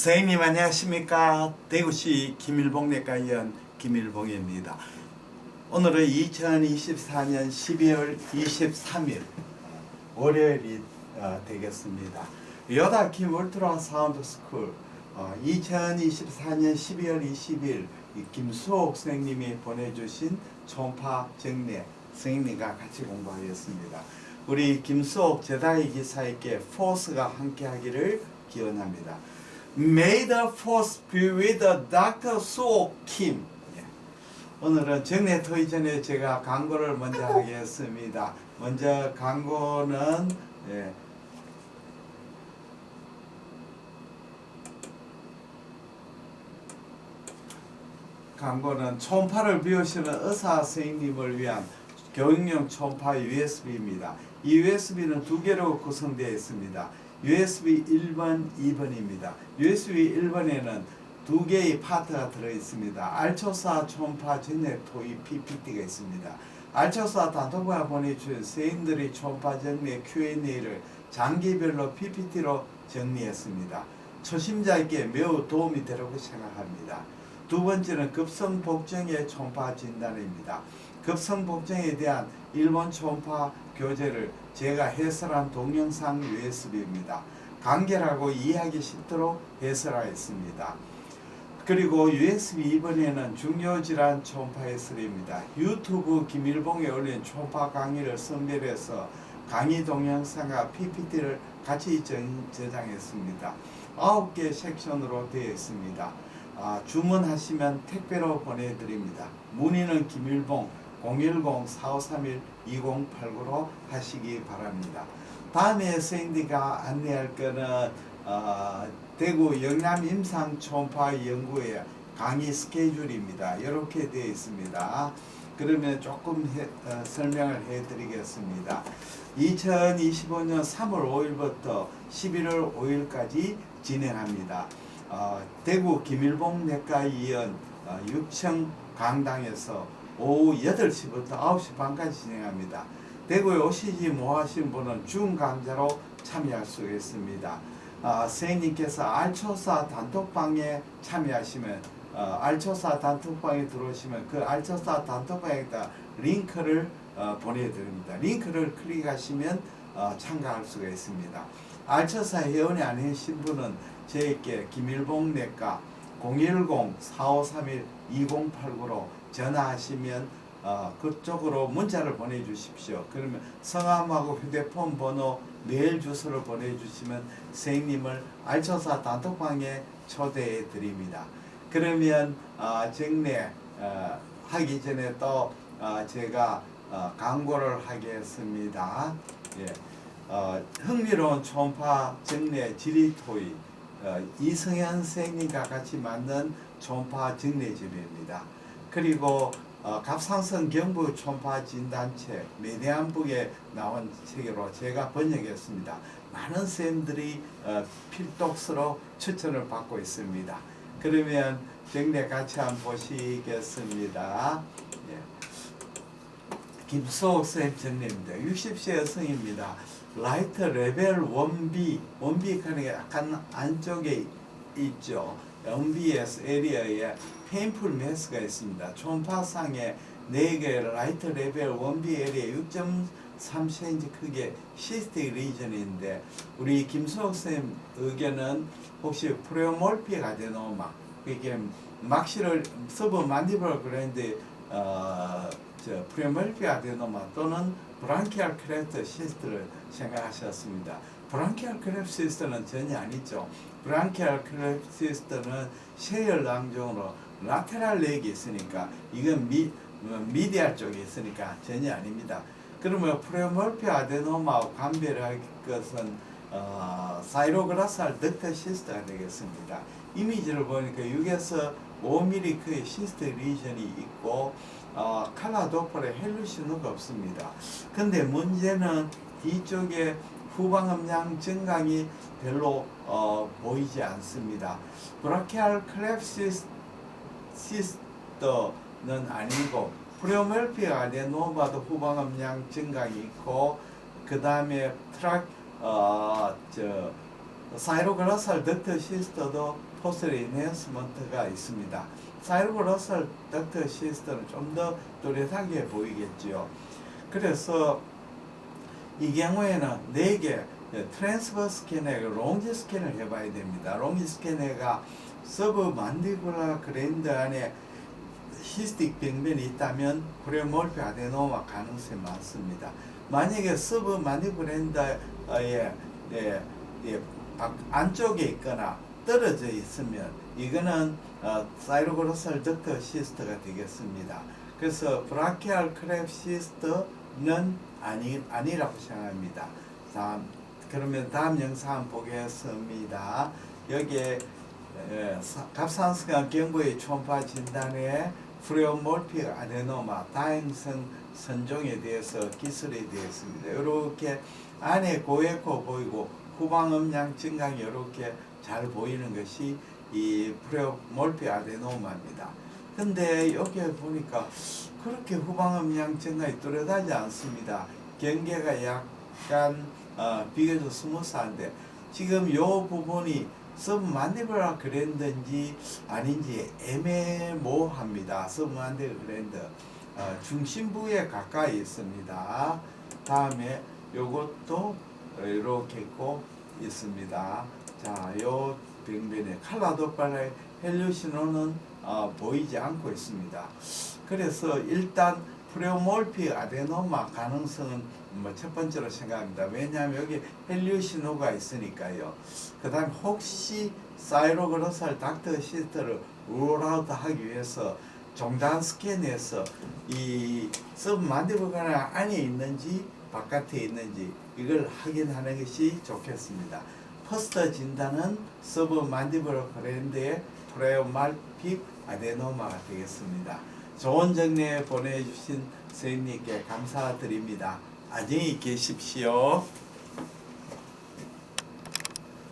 선생님 안녕하십니까? 대구시 김일봉 내과 의원 김일봉입니다. 오늘은 2024년 12월 23일 월요일이 어, 되겠습니다. 여다 김 울트라 사운드 스쿨 어, 2024년 12월 20일 이 김수옥 선생님이 보내주신 총파 정례 선생님과 같이 공부하였습니다. 우리 김수옥 제다이 기사에게 포스가 함께하기를 기원합니다 May the force be with Dr. 수옥 김. 예. 오늘은 정례 토이 전에 제가 광고를 먼저 하겠습니다. 먼저 광고는 예. 광고는 초음파를 배우시는 의사 선생님을 위한 교육용 초음파 USB입니다. 이 USB는 두 개로 구성되어 있습니다. USB 1번, 2번입니다. USB 1번에는 두 개의 파트가 들어 있습니다. 알초사 초음파 전략 토의 PPT가 있습니다. 알초사 단톡방에 보내주신 세인들의 초음파 정리 Q&A를 장기별로 PPT로 정리했습니다. 초심자에게 매우 도움이 되라고 생각합니다. 두 번째는 급성 복종의 초음파 진단입니다. 급성 복종에 대한 일본 초음파 교재를 제가 해설한 동영상 USB입니다. 간결하고 이해하기 쉽도록 해설하였습니다. 그리고 USB 2번에는 중요질환 초음파 해설입니다. 유튜브 김일봉에 올린 초음파 강의를 선별해서 강의 동영상과 PPT를 같이 전- 제작했습니다. 9개 섹션으로 되어 있습니다. 아, 주문하시면 택배로 보내드립니다. 문의는 김일봉 010-4531-2089로 하시기 바랍니다. 다음에 선생님과 안내할 거는 어, 대구 영남 임상 초음파 연구회 강의 스케줄입니다. 이렇게 되어 있습니다. 그러면 조금 해- 어, 설명을 해드리겠습니다. 2025년 3월 5일부터 11월 5일까지 진행합니다. 어, 대구 김일봉 내과의원 어, 6층 강당에서 오후 8시부터 9시 반까지 진행합니다. 대구에 오시지 못하신 분은 중 강좌로 참여할 수 있습니다. 아, 선생님께서 알초사 단톡방에 참여하시면 어, 알초사 단톡방에 들어오시면 그 알초사 단톡방에다 링크를 어, 보내드립니다. 링크를 클릭하시면 어, 참가할 수가 있습니다. 알초사 회원이 아니신 분은 저에게 김일봉 내과 010-4531-2089로 전화하시면 어, 그쪽으로 문자를 보내주십시오. 그러면 성함하고 휴대폰 번호, 메일 주소를 보내주시면 선생님을 알초사 단톡방에 초대해 드립니다. 그러면 어, 정례 어, 하기 전에 또 어, 제가 어, 광고를 하겠습니다. 예. 어, 흥미로운 초음파 정례 지리토이 어, 이승현 선생님과 같이 만든 초음파 정례집입니다. 그리고 어, 갑상선 경부 초음파 진단책 메디안북에 나온 책으로 제가 번역했습니다. 많은 선생님들이 어, 필독서로 추천을 받고 있습니다. 그러면 정례 같이 한번 보시겠습니다. 예. 김수옥 쌤 정례입니다. 60세 여성입니다. 라이트 레벨 1B, 1B 하는 게 약간 안쪽에 있죠. MBS 에리어에 페인풀 매스가 있습니다. 초음파상에 4개 라이트 레벨 1B 에리어 6.3cm 크기의 시스틱 리전인데 우리 김수옥 쌤 의견은 혹시 프레모몰픽 아데노마 이게 막시를 서브 만디블 그랜드 어저 프레모몰픽 아데노마 또는 브랑키알 크레프트 시스트를 생각하셨습니다. 브랑키알 크레프트 시스트는 전혀 아니죠. 브랑키알 크레프트 시스트는 셰혈낭종으로 라테랄 렉이 있으니까 이건 미, 어, 미디알 쪽에 있으니까 전혀 아닙니다. 그러면 프레몰피 아데노마와 감별할 것은 어, 사이로그라스알 덕터 시스트가 되겠습니다. 이미지를 보니까 6에서 5mm 크의 시스트 리전이 있고 어, 칼라 도플에 헬루시노가 없습니다. 근데 문제는 뒤쪽에 후방음량 증강이 별로 어, 보이지 않습니다. 브라키알 클랩시스 시스터는 아니고 프레오멜피 아데노마도 후방 음량 증강이 있고 그 다음에 트락 어 저 사이로글라살 덕트 시스터도 포스트 인핸스먼트가 있습니다. 사이로글라살 덕트 시스터는 좀더 뚜렷하게 보이겠지요. 그래서 이 경우에는 4개 트랜스퍼 스캐너, 롱지 스캐너를 해봐야 됩니다. 롱지 스캐너가 서브 만디블라 그랜드 안에 히스틱 병변이 있다면 프레몰피 아데노마 가능성이 많습니다. 만약에 서브 만디블랜드의 예, 예, 밖- 안쪽에 있거나 떨어져 있으면 이거는 어, 사이로그로살 덕터 시스터가 되겠습니다. 그래서 브라키알 크랩 시스터는 아니, 아니라고 생각합니다. 다음, 그러면 다음 영상 보겠습니다. 여기에 에, 사- 갑상선암 경부의 초음파 진단에 프레오몰픽 아데노마 다행성 선종에 대해서 기술에 되었습니다. 이렇게 안에 고에코 보이고 후방 음량 증강이 이렇게 잘 보이는 것이 이 프레오몰픽 아데노마입니다. 근데 여기 보니까 그렇게 후방 음량 증강이 뚜렷하지 않습니다. 경계가 약간 어, 비교적 스무스한데 지금 요 부분이 서브만디블라 그랜드인지 아닌지 애매모호합니다. 서브만디블라 그랜드 어, 중심부에 가까이 있습니다. 다음에 요것도 이렇게 있고 있습니다. 자, 요 병변에 칼라도빨의 헬류신호는 어, 보이지 않고 있습니다. 그래서 일단 프레오몰피 아데노마 가능성은 뭐 첫 번째로 생각합니다. 왜냐하면 여기 헬류 신호가 있으니까요. 그 다음에 혹시 사이로그로살 닥터 시스터를 롤아웃 하기 위해서 종단 스캔에서 이 서브 만디블가나 안에 있는지 바깥에 있는지 이걸 확인하는 것이 좋겠습니다. 퍼스트 진단은 서브 만디블 브랜드의 프레오말픽 아데노마가 되겠습니다. 좋은 정리 보내주신 선생님께 감사드립니다. 안녕히 계십시오.